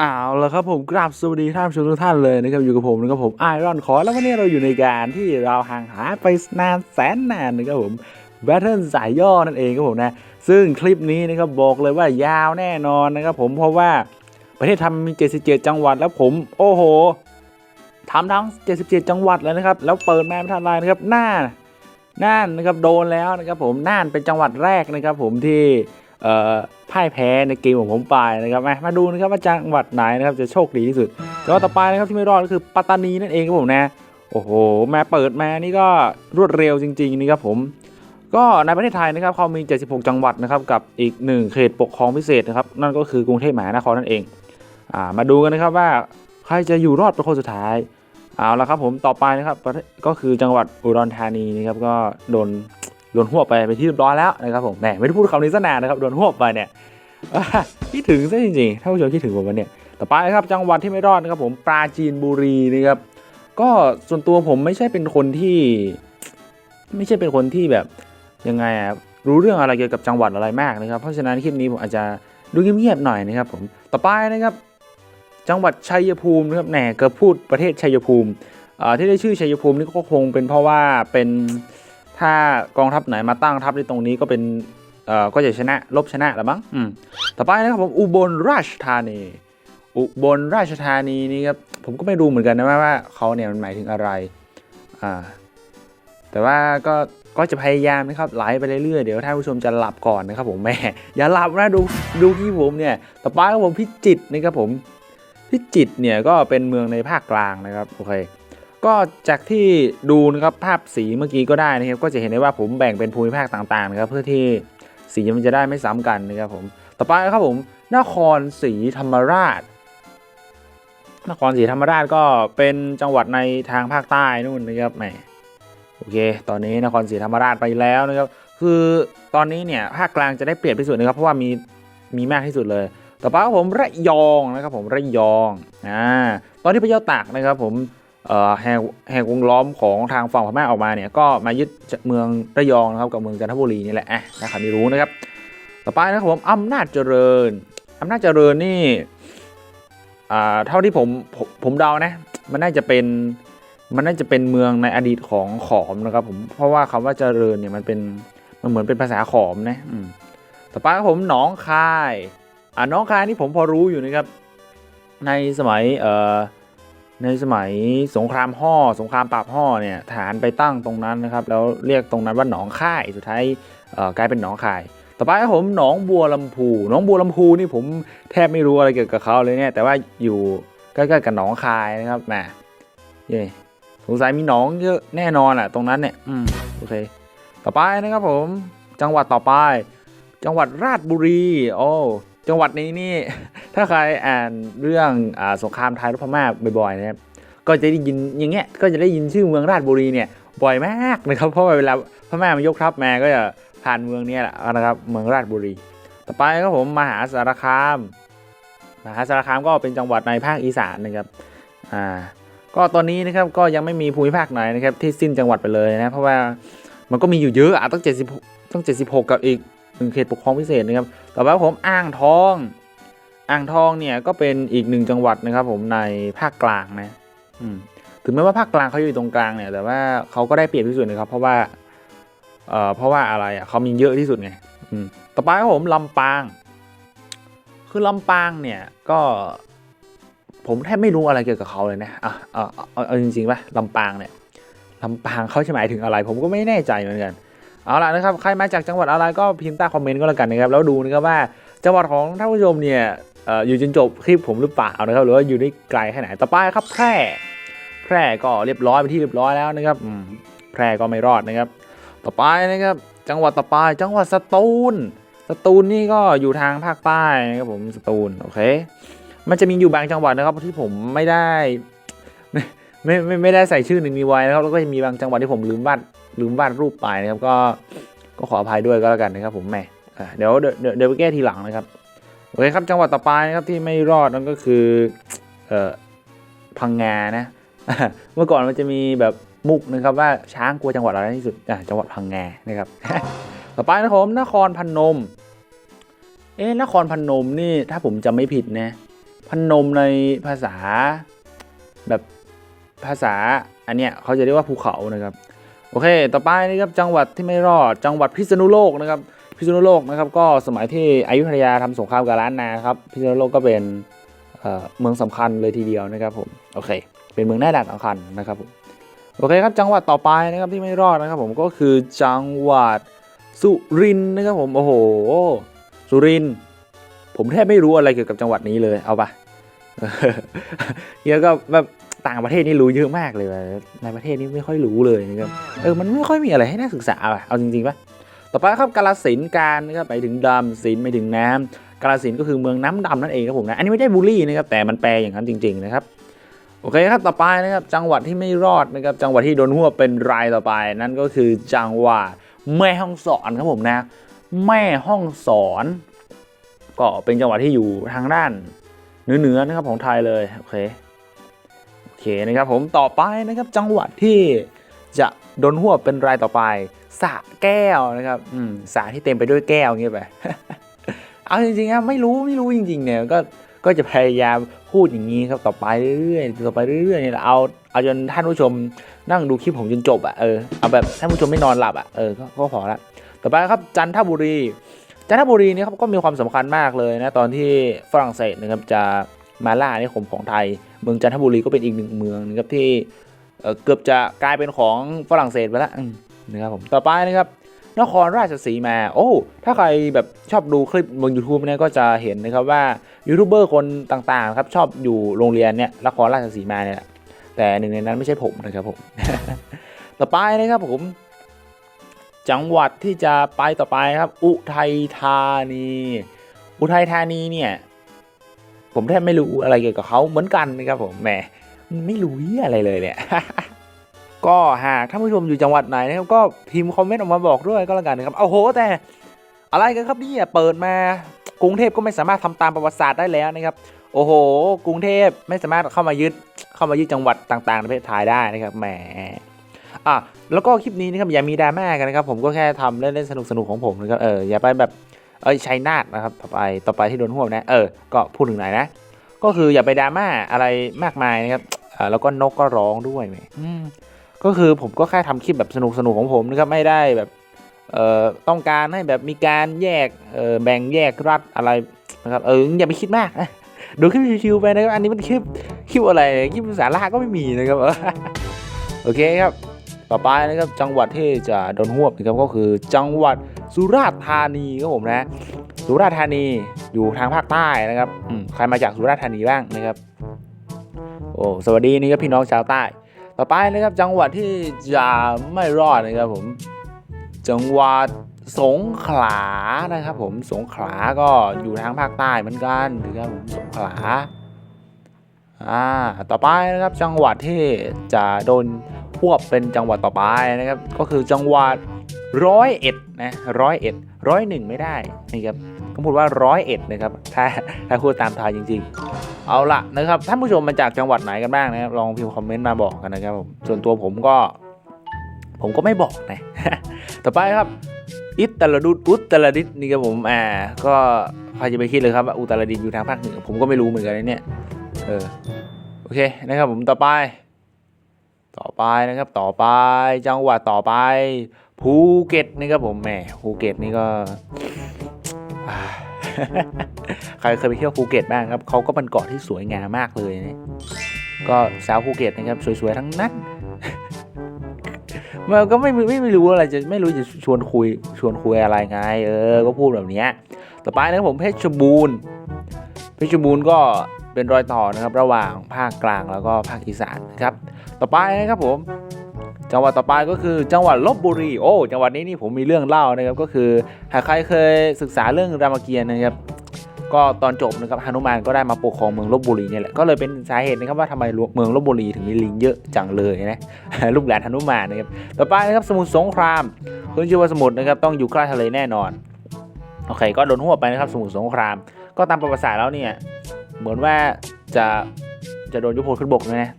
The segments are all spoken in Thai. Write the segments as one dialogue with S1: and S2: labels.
S1: เอาละครับผมกราบสวัสดีท่านผู้ชมทุกท่านเลยนะครับอยู่กับผมนะครับผมไอรอนคอแล้ววันนี้เราอยู่ในการที่เราห่างหายไปนานแสนนานนะครับผมแบทเทิลสายย่อนั่นเองครับผมนะซึ่งคลิปนี้นะครับบอกเลยว่ายาวแน่นอนนะครับผมเพราะว่าประเทศไทยมี 77 จังหวัดแล้วผมโอ้โหทำทั้ง 77 จังหวัดแล้วนะครับแล้วเปิดมาไม่ทันไรนะครับน่านน่านนะครับโดนแล้วนะครับผมน่านเป็นจังหวัดแรกนะครับผมที่ พ่ายแพ้ในเกมของผมไปนะครับมาดูนะครับว่าจังหวัดไหนนะครับจะโชคดีที่สุดจังหวัดต่อไปนะครับที่ไม่รอดก็คือปัตตานีนั่นเองครับผมนะโอ้โหแมาเปิดแมานี่ก็รวดเร็วจริงๆนี่ครับผม ก็ในประเทศไทยนะครับเขามี 76 จังหวัดนะครับกับอีกหนึ่งเขตปกครองพิเศษนะครับนั่นก็คือกรุงเทพมหานครนั่นเองอ่ามาดูกันนะครับว่าใครจะอยู่รอดเป็นคนสุดท้ายเอาละครับผมต่อไปนะครับก็คือจังหวัดอุดรธานีนะครับก็โดน โดนหวไปไปนที่เรียบร้อยแล้วนะครับผมแหมไม่ได้พูดคำนี้ซะนานนะครับโดนหวไปเนี่ยคิดถึงซะจริงๆถ้าผู้ชมคิดถึงผมวันเนี่ยต่อไปนะครับจังหวัดที่ไม่รอดนะครับผมปราจีนบุรีนะครับก็ส่วนตัวผมไม่ใช่เป็นคนที่ ไม่ใช่เป็นคนที่แบบยังไงรู้เรื่องอะไรเกี่ยวกับจังหวัดอะไรมากนะครับ เพราะฉะนั้นคลิปนี้ผมอาจจะดูเงียบๆหน่อยนะครับผมต่อไปนะครับ จังหวัดชัยภูมินะครับแหนเกือบพูดประเทศชัยภูมิที่ได้ชื่อชัยภูมินี่ก็คงเป็นเพราะว่าเป็น ถ้ากองทัพไหนมาตั้งทัพในตรงนี้ก็เป็นเอ่อก็จะชนะลบชนะแหละมั้งอืมต่อไปนะครับผมอุบลราชธานี อุบลราชธานีนี่ครับผมก็ไม่รู้เหมือนกันนะว่าว่าเขาเนี่ยมันหมายถึงอะไรอ่าแต่ว่าก็ก็จะพยายามนะครับไลฟ์ไปเรื่อยๆเดี๋ยวท่านผู้ชมจะหลับก่อนนะครับผมแม่อย่าหลับนะดูดูที่ผมเนี่ยต่อไปครับผมพิจิตรนะครับผมพิจิตรเนี่ยก็เป็นเมืองในภาคกลางนะครับโอเค ก็จากที่ดูนะครับภาพสีเมื่อกี้ก็ได้นะครับ ก็จะเห็นได้ว่าผมแบ่งเป็นภูมิภาคต่างๆนะครับเพื่อที่สีมันจะได้ไม่ซ้ำกันนะครับผมต่อไปครับผมนครศรีธรรมราช นครศรีธรรมราชก็เป็นจังหวัดในทางภาคใต้นู่นนะครับแหมโอเค ตอนนี้นครศรีธรรมราชไปแล้วนะครับคือตอนนี้เนี่ยภาคกลางจะได้เปรียบที่สุดนะครับเพราะว่ามีมีมากที่สุดเลย ต่อไปครับผมระยองนะครับผมระยองอ่าตอนที่พระเจ้าตากนะครับผม แหกแหกวงล้อมของทางฝั่งพม่าออกมาเนี่ยก็มายึดเมืองระยองนะครับกับเมืองจันทบุรีนี่แหละอะครไม่รู้นะครับ ต่อไปนะครับผมอำนาจเจริญอำนาจเจริญนี่อ่าเท่าที่ผมผมผมเดานะมันน่าจะเป็นมันน่าจะเป็นเมืองในอดีตของขอมนะครับผมเพราะว่าคำว่าเจริญเนี่ยมันเป็นมันเหมือนเป็นภาษาขอมนะมต่อไปครับผมหนองคายอ่าน้องคายนี่ผมพอรู้อยู่นะครับในสมัยเอ่อ ในสมัยสงครามห่อสงครามปราบห่อเนี่ยฐานไปตั้งตรงนั้นนะครับ แล้วเรียกตรงนั้นว่าหนองค่ายสุดท้ายกลายเป็นหนองคาย ต่อไปครับผมหนองบัวลำพูหนองบัวลำพูนี่ผมแทบไม่รู้อะไรเกี่ยวกับเขาเลยเนี่ยแต่ว่าอยู่ใกล้ๆกับหนองคายนะครับแหมเย่สงสัยมีหนองเยอะแน่นอนอะตรงนั้นเนี่ยอืมโอเค ต่อไปนะครับผมจังหวัดต่อไป จังหวัดราชบุรี โอ้ จังหวัดนี้นี่ถ้าใครอ่านเรื่องอสงครามไทยรบพม่าบ่อยๆนะครับก็จะได้ยินอย่างเงี้ยก็จะได้ยินชื่อเมืองราชบุรีเนี่ยบ่อยมากนะครับเพราะว่าเวลาพม่ามันยกทัพมาก็จะผ่านเมืองนี้แหละนะครับเมืองราชบุรี ต่อไปครับผมมหาสารคามมหาสารคามก็เป็นจังหวัดในภาคอีสานนะครับอ่าก็ตอนนี้นะครับก็ยังไม่มีภูมิภาคไหนนะครับที่สิ้นจังหวัดไปเลยนะเพราะว่ามันก็มีอยู่เยอะอะต้อง70ต้อง76 กับอีก หนึ่งเขตปกครองพิเศษนะครับ ต่อไปผมอ่างทอง อ่างทองเนี่ยก็เป็นอีกหนึ่งจังหวัดนะครับ ผมในภาคกลางนะถึงแม้ว่าภาคกลางเขาอยู่ตรงกลางเนี่ย แต่ว่าเขาก็ได้เปรียบที่สุดนะครับ เพราะว่าเอ่อเพราะว่าอะไรอะเขามีเยอะที่สุดไงต่อไปผมลำปาง คือลำปางเนี่ยก็ ผมแทบไม่รู้อะไรเกี่ยวกับเขาเลยนะอะเอาเอาเอาจริงๆป่ะลำปางเนี่ยลำปางเขาจะหมายถึงอะไร ผมก็ไม่แน่ใจเหมือนกัน เอาล่ะนะครับใครมาจากจังหวัดอะไรก็พิมพ์ใต้คอมเมนต์ก็แล้วกันนะครับแล้วดูนะครับว่าจังหวัดของท่านผู้ชมเนี่ยอยู่จนจบคลิปผมหรือเปล่านะครับหรือว่าอยู่ได้ไกลแค่ไหนต่อไปครับแพร่แพร่ก็เรียบร้อยไปนที่เรียบร้อยแล้วนะครับแพร่ก็ไม่รอดนะครับ ต่อไปนะครับจังหวัดต่อไปจังหวัดสตูลสตูลนี่ก็อยู่ทางภาคใต้นะครับผมสตูลโอเค มันจะมีอยู่บางจังหวัดนะครับที่ผมไม่ได้ไม่ไม่ไม่ไม่ได้ใส่ชื่อหนึ่งนี้ไว้นะครับแล้วก็จะมีบางจังหวัดที่ผมลืมวาด ลืมวาดรูปไปนะครับก็ก็ขออภัยด้วยก็แล้วกันนะครับ ผมแหมอะเดี๋ยวเดี๋ยวเดี๋ยวไปแก้ทีหลังนะครับโอเคครับจังหวัดต่อไปนะครับที่ไม่รอดนั่นก็คือเอ่อพังงานะเมื่อก่อนมันจะมีแบบมุกนะครับว่าช้างกลัวจังหวัดอะไรที่สุดอะจังหวัดพังงานะครับ ต่อไปนะครับผมนครพนม เอ๊ะนครพนมนี่ถ้าผมจำไม่ผิดนะพนมในภาษาแบบภาษาอันเนี้ยเขาจะเรียกว่าภูเขานะครับ โอเค ต่อไปนะครับจังหวัดที่ไม่รอด จังหวัดพิษณุโลกนะครับ พิษณุโลกนะครับก็สมัยที่อยุธยาทำสงครามกับล้านนาครับพิษณุโลกก็เป็นเเมืองสำคัญเลยทีเดียวนะครับผมโอเค เป็นเมืองหน้าด่านสำคัญนะครับผมโอเคครับจังหวัดต่อไปนะครับที่ไม่รอดนะครับ ผมก็คือจังหวัดสุรินนะครับผมโอ้โห สุรินผมแทบไม่รู้อะไรเกี่ยวกับจังหวัดนี้เลยเอาปะเฮียก็แบบ ต่างประเทศนี่รู้เยอะมากเลยว่ะในประเทศนี่ไม่ค่อยรู้เลยนะครับเออมันไม่ค่อยมีอะไรให้น่าศึกษาอะเอาจริงๆปะต่อไปครับกาลสินการนะครับไปถึงดำสินไปถึงน้ำกาลสินก็คือเมืองน้ำดำนั่นเองครับผมนะอันนี้ไม่ได้บูลลี่นะครับแต่มันแปลอย่างนั้นจริง ๆนะครับโอเคครับต่อไปนะครับจังหวัดที่ไม่รอดนะครับจังหวัดที่โดนหัวเป็นรายต่อไป นั่นก็คือจังหวัดแม่ฮ่องสอนครับผมนะ แม่ฮ่องสอน ก็เป็นจังหวัดที่อยู่ทางด้านเหนือๆนะครับของไทยเลยโอเค นะครับผมต่อไปนะครับจังหวัดที่จะโดนหัวเป็นรายต่อไปสะแก้วนะครับอืมสะที่เต็มไปด้วยแก้วเงี้ยไปเอาจริงๆครับไม่รู้ไม่รู้จริง ๆ เนี่ยก็ก็จะพยายามพูดอย่างนี้ครับต่อไปเรื่อยๆต่อไปเรื่อยๆเนี่ยแหละเอาเอาจนท่านผู้ชมนั่งดูคลิปผมจนจบอะเออเอาแบบท่านผู้ชมไม่นอนหลับอะเออก็ก็พอละต่อไปครับจันทบุรีจันทบุรีเนี่ยครับก็มีความสำคัญมากเลยนะตอนที่ฝรั่งเศสนะครับจะ มาล่าอาณานิคมของไทย เมืองจันทบุรีก็เป็นอีกหนึ่งเมืองนะครับที่เกือบจะกลายเป็นของฝรั่งเศสไปแล้วนะครับผมต่อไปนะครับนครราชสีมา โอ้ ถ้าใครแบบชอบดูคลิปบน YouTube เนี่ยก็จะเห็นนะครับว่ายูทูบเบอร์คนต่างๆครับชอบอยู่โรงเรียนเนี่ยนครราชสีมาเนี่ยแหละแต่หนึ่งในนั้นไม่ใช่ผมนะครับผม ต่อไปนะครับผม จังหวัดที่จะไปต่อไปครับ อุทัยธานี อุทัยธานีเนี่ย ผมแทบไม่รู้อะไรเกี่ยวกับเขาเหมือนกันนะครับผมแหมไม่รู้เหี้ยอะไรเลยเนี่ยก็หากท่านผู้ชมอยู่จังหวัดไหนนะครับก็พิมพ์คอมเมนต์ออกมาบอกด้วยก็แล้วกันนะครับเอาโหแต่อะไรกันครับนี่เปิดมากรุงเทพก็ไม่สามารถทำตามประวัติศาสตร์ได้แล้วนะครับ โอ้โห กรุงเทพไม่สามารถเข้ามายึดเข้ามายึดจังหวัดต่างๆในประเทศไทยได้นะครับแหมอะแล้วก็คลิปนี้นะครับอย่ามีดราม่ากันนะครับผมก็แค่ทำเล่นๆสนุกๆของผมนะครับเอออย่าไปแบบ เอ้ยชัยนาทนะครับต่อไปต่อไปที่โดนห่วงนะเออก็พูดถึงไหนนะก็คืออย่าไปดราม่าอะไรมากมายนะครับอ่าแล้วก็นกก็ร้องด้วยแหมอืมก็คือผมก็แค่ทำคลิปแบบสนุกๆของผมนะครับไม่ได้แบบเอ่อต้องการให้แบบมีการแยกเอ่อแบ่งแยกรัฐอะไรนะครับเอออย่าไปคิดมากนะดูคลิปชิวๆไปนะครับอันนี้มันคลิปคลิปอะไรคลิปสาระก็ไม่มีนะครับโอเคครับต่อไปนะครับจังหวัดที่จะโดนหวบนะครับก็คือจังหวัด สุราษฎร์ธานีครับผมนะสุราษฎร์ธานีอยู่ทางภาคใต้นะครับใครมาจากสุราษฎร์ธานีบ้างนะครับโอ้สวัสดีนี่ครับพี่น้องชาวใต้ ต่อไปนะครับจังหวัดที่จะไม่รอดนะครับผมจังหวัดสงขลานะครับผมสงขลาก็อยู่ทางภาคใต้เหมือนกันนะครับผมสงขลาอ่าต่อไปนะครับจังหวัดที่จะโดนควบเป็นจังหวัดต่อไปนะครับ ก็คือจังหวัด ร้อยเอ็ดนะร้อยเอ็ดร้อยหนึ่งไม่ได้นะครับต้องพูดว่าร้อยเอ็ดนะครับถ้าถ้าพูดตามไทยจริง ๆ เอาละนะครับท่านผู้ชมมาจากจังหวัดไหนกันบ้างนะครับลองพิมพ์คอมเมนต์มาบอกกันนะครับผมส่วนตัวผมก็ ผมก็ไม่บอกนะต่อไปครับอิตาลดุดอุตรดิตนี่ครับผมอ่าก็ใครจะไปคิดเลยครับว่าอุตรดิตอยู่ทางภาคเหนือผมก็ไม่รู้เหมือนกันนเนี่ยเออโอเคนะครับผมต่อไป ต่อไปนะครับต่อไปจังหวัดต่อไป ภูเก็ตนี่ครับผมแหมภูเก็ตนี่ก็ใครเคยไปเที่ยวภูเก็ตบ้างครับเขาก็เป็นเกาะที่สวยงามมากเลยนะก็สาวภูเก็ตนะครับสวยๆทั้งนั้นมันก็ไม่ไม่ไม่รู้อะไรจะไม่รู้จะชวนคุยชวนคุยอะไรไง เออ ก็พูดแบบนี้ต่อไปนะครับผมเพชรบูรณ์เพชรบูรณ์ก็เป็นรอยต่อนะครับ ระหว่างภาคกลางแล้วก็ภาคอีสานนะครับ ต่อไปนะครับผม จังหวัดต่อไปก็คือจังหวัดลบบุรีโอ้จังหวัดนี้นี่ผมมีเรื่องเล่านะครับก็คือหากใครเคยศึกษาเรื่องรามเกียรติ์นะครับก็ตอนจบนะครับหนุมานก็ได้มาปกครองเมืองลบบุรีเนี่ยแหละก็เลยเป็นสาเหตุนะครับว่าทำไมเมืองลบบุรีถึงมีลิงเยอะจังเลยนะลูกหลานหนุมานนะครับต่อไปนะครับสมุทรสงครามขึ้นชื่อว่าสมุทรนะครับต้องอยู่ใกล้ทะเลแน่นอนโอเคก็โดนหัวไปนะครับสมุทรสงคราม ก็ตามประวัติศาสตร์แล้วเนี่ยเหมือนว่าจะจะโดนยุพลขึ้นบกนะ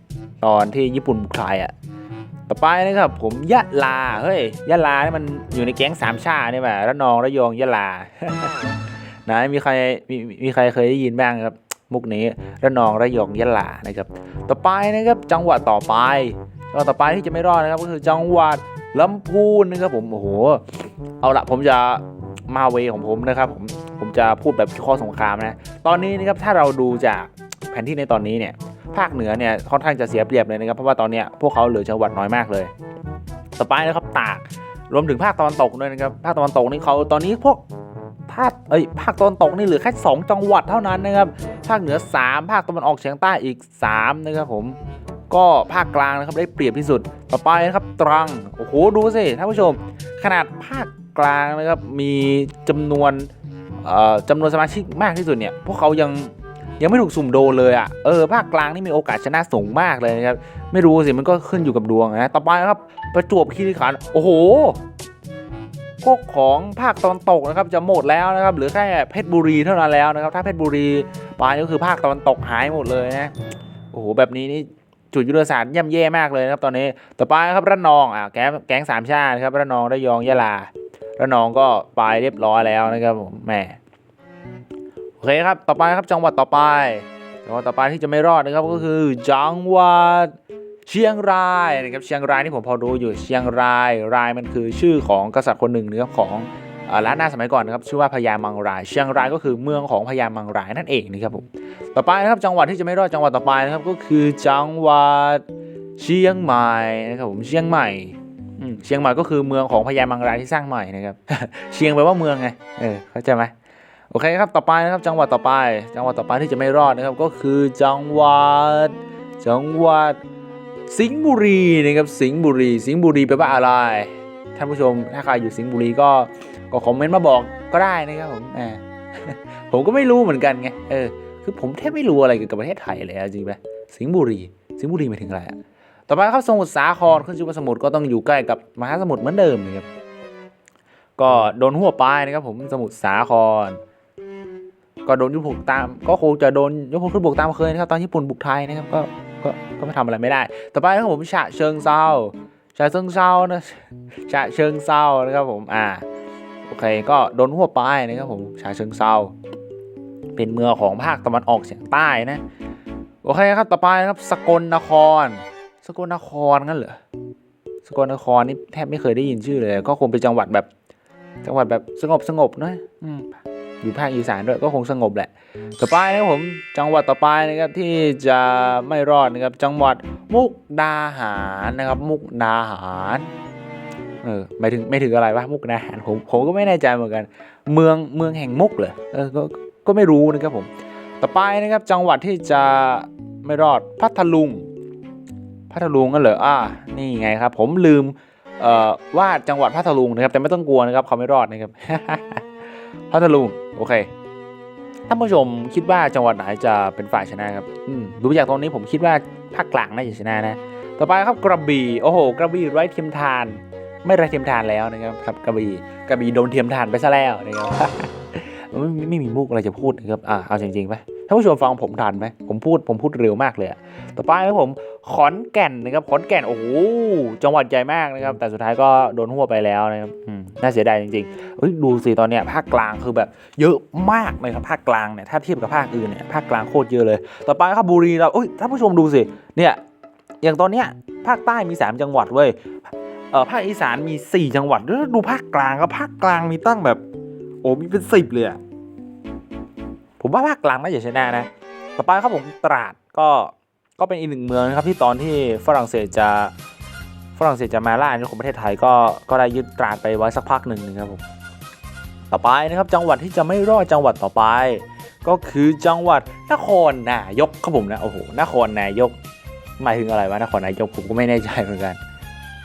S1: ตอนที่ญี่ปุ่นบุกไทยอะ ต่อไปนะครับผมยะลาเฮ้ยยะลานี่มันอยู่ในแก๊งสามชาตินี่ยแหละระนองระยองยะลานะมีใครมีมีใครเคยได้ยินบ้างครับ มุกนี้ระนองระยองยะลานะครับ ต่อไปนะครับจังหวัดต่อไปจังหวัดต่อไปที่จะไม่รอดนะครับก็คือจังหวัดลำพูนนะครับผมโอ้โหเอาละผมจะมาเวของผมนะครับผมผมจะพูดแบบข้อสงครามนะ ตอนนี้นะครับถ้าเราดูจากแผนที่ในตอนนี้เนี่ย ภาคเหนือเนี่ยค่อนข้างจะเสียเปรียบเลยนะครับเพราะว่าตอนนี้พวกเขาเหลือจังหวัดน้อยมากเลยต่อไปนะครับตากรวมถึงภาคตะวันตกด้วยนะครับภาคตะวันตกนี่เขาตอนนี้พวกภาคเอ้ยภาคตะวันตกนี่เหลือแค่สองจังหวัดเท่านั้นนะครับภาคเหนือ 3 ภาคตะวันออกเฉียงใต้อีก3นะครับผมก็ภาคกลางนะครับได้เปรียบที่สุด ต่อไปนะครับตรังโอ้โหดูสิท่านผู้ชม ขนาดภาคกลางนะครับมีจำนวนเอ่อจำนวนสมาชิกมากที่สุดเนี่ยพวกเขายัง ยังไม่ถูกสุ่มโดนเลยอะเออภาคกลางนี่มีโอกาสชนะสูงมากเลยนะครับไม่รู้สิมันก็ขึ้นอยู่กับดวงนะต่อไปครับประจวบคีรีขันธ์โอ้โหพวกของภาคตะวันตกนะครับจะหมดแล้วนะครับเหลือแค่เพชรบุรีเท่านั้นแล้วนะครับ ถ้าเพชรบุรีไปก็คือภาคตะวันตกหายหมดเลยนะโอ้โหแบบนี้นี่จุดยุทธศาสตร์ย่ำแย่มากเลยนะครับตอนนี้ต่อไปครับระนองอะแก๊งแก๊งสามชาติครับระนองระยองยะลาระนองก็ไปเรียบร้อยแล้วนะครับผมแหม โอเคครับ ต่อไปครับจังหวัดต่อไป จังหวัดต่อไปที่จะไม่รอดนะครับก็คือจังหวัดเชียงรายนะครับเชียงรายนี่ผมพอรู้อยู่เชียงรายรายมันคือชื่อของกษัตริย์คนหนึ่งนะครับของล้านนาสมัยก่อนนะครับชื่อว่าพญามังราย เชียงรายก็คือเมืองของพญามังรายนั่นเองนะครับผมต่อไปนะครับจังหวัดที่จะไม่รอดจังหวัดต่อไปนะครับก็คือจังหวัดเชียงใหม่นะครับผมเชียงใหม่เชียงใหม่ก็คือเมืองของพญามังรายที่สร้างใหม่นะครับเชียงแปลว่าเมืองไงเออเข้าใจไหม โอเคครับต่อไปนะครับจังหวัดต่อไป จังหวัดต่อไปที่จะไม่รอดนะครับก็คือจังหวัด จังหวัดสิงห์บุรีนะครับสิงห์บุรี สิงห์บุรีแปลว่าอะไรท่านผู้ชมถ้าใครอยู่สิงห์บุรีก็ก็คอมเมนต์มาบอกก็ได้นะครับผมแหมผมก็ไม่รู้เหมือนกันไงเออคือผมแทบไม่รู้อะไรเกี่ยวกับประเทศไทยเลยจริงไหมสิงห์บุรี สิงห์บุรีหมายถึงอะไรอะต่อไปครับสมุทรสาครขึ้นชื่อว่าสมุทรก็ต้องอยู่ใกล้กับมหาสมุทรเหมือนเดิมนะครับก็โดนหัวปลายนะครับผมสมุทรสาคร ก็โดนยุบบุกตาม ก็คงจะโดนยกพลขึ้นบุกตามเคยนะครับตอนญี่ปุ่นบุกไทยนะครับก็ก็ก็ไม่ทำอะไรไม่ได้ ต่อไปนะครับผมฉะเชิงเซาฉะเชิงเซานะฉะเชิงเซานะครับผมอ่าโอเคก็โดนหัวปลายนะครับผมฉะเชิงเซาเป็นเมืองของภาคตะวันออกเฉียงใต้นะโอเคครับต่อไปนะครับสกลนคร สกลนครงั้นเหรอสกลนครนี่แทบไม่เคยได้ยินชื่อเลย ก็คงเป็นจังหวัดแบบจังหวัดแบบสงบสงบนะ อยู่ภาคอีสานด้วยก็คงสงบแหละ ต่อไปนะครับผมจังหวัดต่อไปนะครับที่จะไม่รอดนะครับจังหวัดมุกดาหารนะครับ มุกดาหารเออไม่ถึงไม่ถึงอะไรวะมุกดาหารผมผมก็ไม่แน่ใจเหมือนกัน เมืองเมืองแห่งมุกเหรอเออก็ก็ไม่รู้นะครับผมต่อไปนะครับจังหวัดที่จะไม่รอดพัทลุง พัทลุงกันเหรออ่านี่ไงครับ ผมลืมเอ่อว่าจังหวัดพัทลุงนะครับแต่ไม่ต้องกลัวนะครับเขาไม่รอดนะครับ พัทลุงโอเคท่านผู้ชมคิดว่าจังหวัดไหนจะเป็นฝ่ายชนะครับอืมดูจากตรงนี้ผมคิดว่าภาคกลางน่าจะชนะนะ ต่อไปครับกระบี่โอ้โห กระบี่ไร้เทียมทาน ไม่ไร้เทียมทานแล้วนะครับครับกระบี่กระบี่โดนเทียมทานไปซะแล้วนะครับไม่ไม่มีมุกอะไรจะพูดนะครับอ่าเอาจริงๆไป ท่านผู้ชมฟังผมทันไหมผมพูดผมพูดเร็วมากเลยอะต่อไปครับผมขอนแก่นนะครับขอนแก่นโอ้โหจังหวัดใหญ่มากนะครับ แต่สุดท้ายก็โดนหัวไปแล้วนะครับน่าเสียดายจริงๆดูสิตอนเนี้ยภาคกลางคือแบบเยอะมากเลยครับภาคกลางเนี่ยถ้าเทียบกับภาคอื่นเนี่ยภาคกลางโคตรเยอะเลย ต่อไปครับบุรีเราเอ้ยท่านผู้ชมดูสิเนี่ยอย่างตอนเนี้ยภาคใต้มี 3 จังหวัดเว้ยเออภาคอีสานมี 4 จังหวัดแล้วดูภาคกลางครับภาคกลางมีตั้งแบบโอ้มีเป็นสิบเลยอะ ผมว่าภาคกลางน่าจะชนะนะต่อไปครับผมตราดก็ก็เป็นอีกหนึ่งเมืองนะครับที่ตอนที่ฝรั่งเศสจะฝรั่งเศสจะมาล่าอาณานิคมประเทศไทยก็ก็ได้ยึดตราดไปไว้สักพักหนึ่งนะครับผมต่อไปนะครับจังหวัดที่จะไม่รอดจังหวัดต่อไป ก็คือจังหวัดนครนายกครับผมนะโอ้โหนครนายกหมายถึงอะไรวะนครนายกผมก็ไม่แน่ใจเหมือนกัน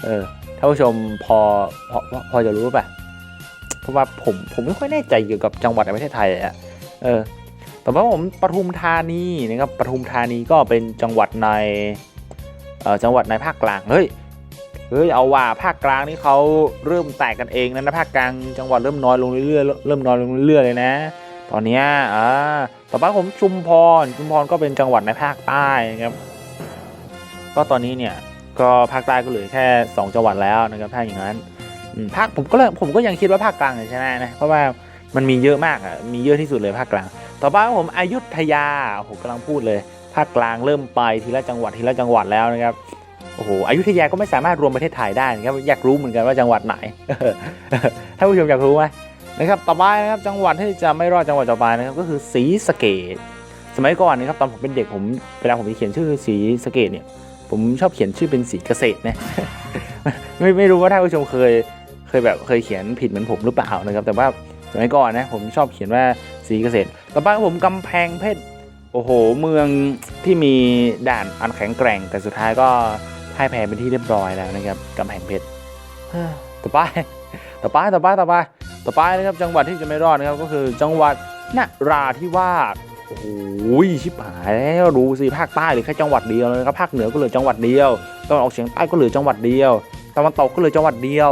S1: เออท่านผู้ชมพอพอพอพอจะรู้ป่ะเพราะว่าผมผมไม่ค่อยแน่ใจเกี่ยวกับจังหวัดในประเทศไทยอะเออ ต่อมาผมปทุมธานีนะครับปทุมธานีก็เป็นจังหวัดในจังหวัดในภาคกลางเฮ้ยเฮ้ยเอาว่าภาคกลางนี่เขาเริ่มแตกกันเองนะนะภาคกลางจังหวัดเริ่มน้อยลงเรื่อยๆเริ่มน้อยลงเรื่อยๆเลยนะ ตอนนี้อ่าต่อไปผมชุมพรชุมพรก็เป็นจังหวัดในภาคใต้นะครับก็ตอนนี้เนี่ยก็ภาคใต้ก็เหลือแค่ 2 จังหวัดแล้วนะครับถ้าอย่างนั้นภาคผมก็เลยผมก็ยังคิดว่าภาคกลางจะชนะนะเพราะว่ามันมีเยอะมากอะมีเยอะที่สุดเลยภาคกลาง ต่อไปครับผมอยุธยาโอ้โหกำลังพูดเลยภาคกลางเริ่มไปทีละจังหวัดทีละจังหวัดแล้วนะครับโอ้โหอยุธยาก็ไม่สามารถรวมประเทศไทยได้นะครับอยากรู้เหมือนกันว่าจังหวัดไหนถ้าผู้ชมอยากรู้ไหมนะครับต่อไปนะครับจังหวัดที่จะไม่รอดจังหวัดต่อไปนะครับก็คือศรีสะเกดสมัยก่อนนะครับตอนผมเป็นเด็กผมเวลาผมจะเขียนชื่อศรีสะเกดเนี่ยผมชอบเขียนชื่อเป็นสีเกษตรนะไม่ไม่รู้ว่าท่านผู้ชมเคยเคยแบบเคยเขียนผิดเหมือนผมหรือเปล่านะครับ แต่ว่าสมัยก่อนนะผมชอบเขียนว่า สีเกษตร ต่อไปผมกำแพงเพชรโอ้โห เมืองที่มีด่านอันแข็งแกร่ง แต่สุดท้ายก็พ่ายแพ้เป็นที่เรียบร้อยแล้วนะครับกำแพงเพชรต่อไปต่อไปต่อไปต่อไปต่อไปนะครับจังหวัดที่จะไม่รอดนะครับก็คือจังหวัดนราธิวาสโอ้โหชิบหายแล้วดูสิภาคใต้เหรือแค่จังหวัดเดียวเลยครับภาคเหนือก็เหลือจังหวัดเดียวตะวันออกเฉียงใต้ก็เหลือจังหวัดเดียวตะวันตกก็เหลือจังหวัดเดียว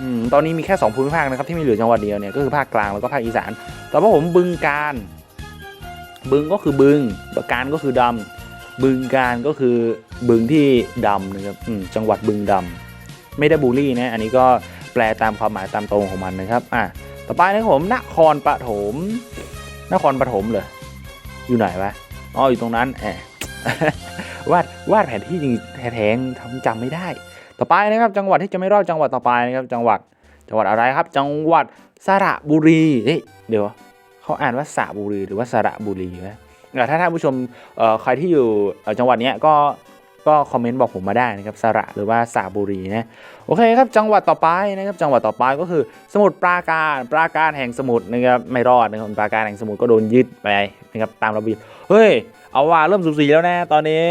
S1: อตอนนี้มีแค่สองภูมิภาคนะครับที่ม่เหลือจังหวัดเดียวเนี่ยก็คือภาคกลางแล้วก็ภาคอีสาน ต่อไปผมบึงการ บึงก็คือบึงการก็คือดำบึงการก็คือบึงที่ดำนะครับจังหวัดบึงดำไม่ได้บูลลี่นะอันนี้ก็แปลตามความหมายตามตรงของมันนะครับอะต่อไปนะครับผมนครปฐมนครปฐมเลยอยู่ไหนวะอ๋ออยู่ตรงนั้นแอบวาดวาดแผนที่จริงแท้ๆทำจำไม่ได้ ต่อไปนะครับ จังหวัดที่จะไม่รอดจังหวัดต่อไปนะครับ จังหวัดจังหวัดอะไรครับ จังหวัด สระบุรีเฮ้ยเดี๋ยวเขาอ่านว่าสระบุรีหรือว่าสระบุรีนะเอ่ถ้าท่านผู้ชมใครที่อยู่จังหวัดนี้ก็ก็คอมเมนต์บอกผมมาได้นะครับสระหรือว่าสระบุรีนะโอเคครับจังหวัดต่อไปนะครับจังหวัดต่อไปก็คือ สมุทรปราการปราการแห่งสมุทรนะครับไม่รอดนะครับปราการแห่งสมุทรก็โดนยึดไปนะครับตามระเบียบเฮ้ยเอาว่าเริ่มสูสีแล้วนะตอนนี้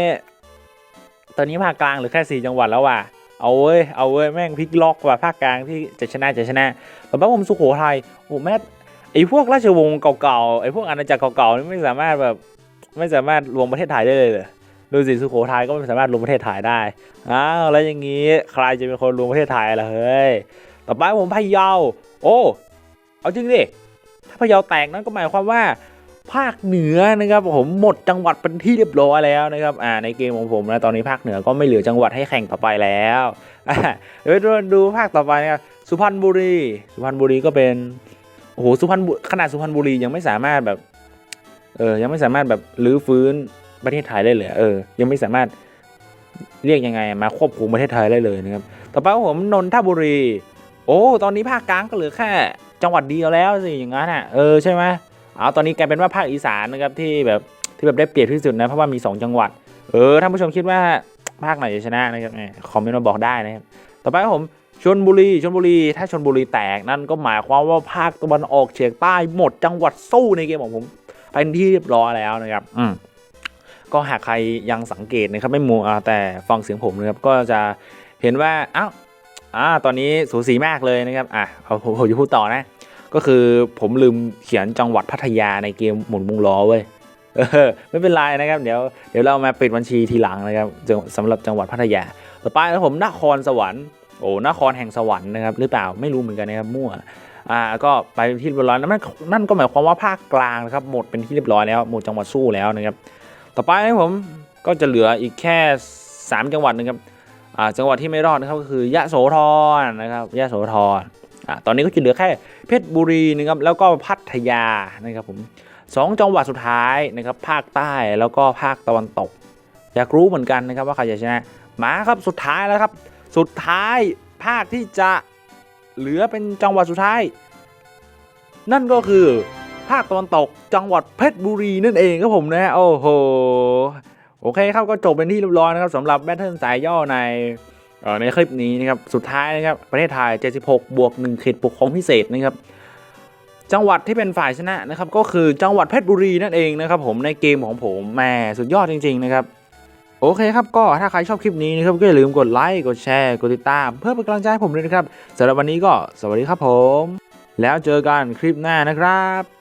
S1: ตอนนี้ภาคกลางหรือแค่สี่จังหวัดแล้วว่ะ เอาเว้ย เอาเว้ย แม่งพลิกล็อกว่ะภาคกลางที่จะชนะจะชนะแต่บ้าผมสุโขทัยโอ้แม่ไอพวกราชวงศ์เก่าๆไอพวกอาณาจักรเก่าๆนี่ไม่สามารถแบบไม่สามารถรวมประเทศไทยได้เลยเหรอดูสิสุโขทัยก็ไม่สามารถรวมประเทศไทยได้อ้าวแล้วอย่างงี้ใครจะเป็นคนรวมประเทศไทยล่ะเฮ้ยต่อไปผมพะเยาโอ้เอาจริงดิถ้าพะเยาแตกนั่นก็หมายความว่า ภาคเหนือนะครับผมหมดจังหวัดเป็นที่เรียบร้อยแล้วนะครับอ่าในเกมของผมนะตอนนี้ภาคเหนือก็ไม่เหลือจังหวัดให้แข่งต่อไปแล้วอ่าเดี๋ยวดูดูภาคต่อไปนะครับสุพรรณบุรี สุพรรณบุรีก็เป็นโอ้โหสุพรรณขนาดสุพรรณบุรียังไม่สามารถแบบเออยังไม่สามารถแบบรื้อฟื้นประเทศไทยได้เลยเออ ยังไม่สามารถเรียกยังไงมาควบคุมประเทศไทยได้เลยนะครับต่อไปผมนนทบุรี โอ้ตอนนี้ภาคกลางก็เหลือแค่จังหวัดเดียวแล้วสิอย่างนั้นอะเออใช่ไหม เอาตอนนี้กลายเป็นว่าภาคอีสานนะครับที่แบบที่แบบได้เปรียบที่สุดนะเพราะว่ามี 2 จังหวัด เออท่านผู้ชมคิดว่าภาคไหนจะชนะนะครับเนี่ยคอมเมนต์มาบอกได้นะครับต่อไปครับผมชนบุรีชนบุรี ถ้าชนบุรีแตกนั่นก็หมายความว่าภาคตะวันออกเฉียงใต้หมดจังหวัดสู้ในเกมของผมเป็นที่เรียบร้อยแล้วนะครับ อืมก็หากใครยังสังเกตนะครับไม่มัวแต่ฟังเสียงผมนะครับก็จะเห็นว่าอ้าวอ่าตอนนี้สูสีมากเลยนะครับอะเอาผมผมจะพูดต่อนะ ก็คือผมลืมเขียนจังหวัดพัทยาในเกมหมุนวงล้อเว้ยไม่เป็นไรนะครับ เดี๋ยวเดี๋ยวเรามาปิดบัญชีทีหลังนะครับสำหรับจังหวัดพัทยา ต่อไปนะผมนครสวรรค์โอ้นครแห่งสวรรค์นะครับหรือเปล่าไม่รู้เหมือนกันนะครับมั่วอ่าก็ไปที่เรียบร้อยนั่นนั่นก็หมายความว่าภาคกลางนะครับหมดเป็นที่เรียบร้อยแล้วหมดจังหวัดสู้แล้วนะครับ ต่อไปนะผมก็จะเหลืออีกแค่ 3 จังหวัดนะครับอ่าจังหวัดที่ไม่รอดนะครับก็คือยะโสธรนะครับยะโสธร อ่าตอนนี้ก็จะเหลือแค่เพชรบุรีนะครับแล้วก็พัทยานะครับผมสองจังหวัดสุดท้ายนะครับภาคใต้แล้วก็ภาคตะวันตก อยากรู้เหมือนกันนะครับว่าใครจะชนะมาครับสุดท้ายแล้วครับ สุดท้ายภาคที่จะเหลือเป็นจังหวัดสุดท้าย นั่นก็คือภาคตะวันตกจังหวัดเพชรบุรีนั่นเองครับผมนะโอ้โหโอเคครับก็จบเป็นที่เรียบร้อยนะครับสำหรับแบทเทิลสายย่อใน ในคลิปนี้นะครับสุดท้ายนะครับประเทศไทย 76 บวก 1 เขตปกครองพิเศษนะครับจังหวัดที่เป็นฝ่ายชนะนะครับก็คือจังหวัดเพชรบุรีนั่นเองนะครับผมในเกมของผมแหมสุดยอดจริง ๆ นะครับ โอเคครับก็ถ้าใครชอบคลิปนี้นะครับก็อย่าลืมกดไลค์กดแชร์กดติดตาม เพื่อเป็นกำลังใจให้ผมด้วยนะครับสำหรับวันนี้ก็สวัสดีครับผม แล้วเจอกันคลิปหน้านะครับ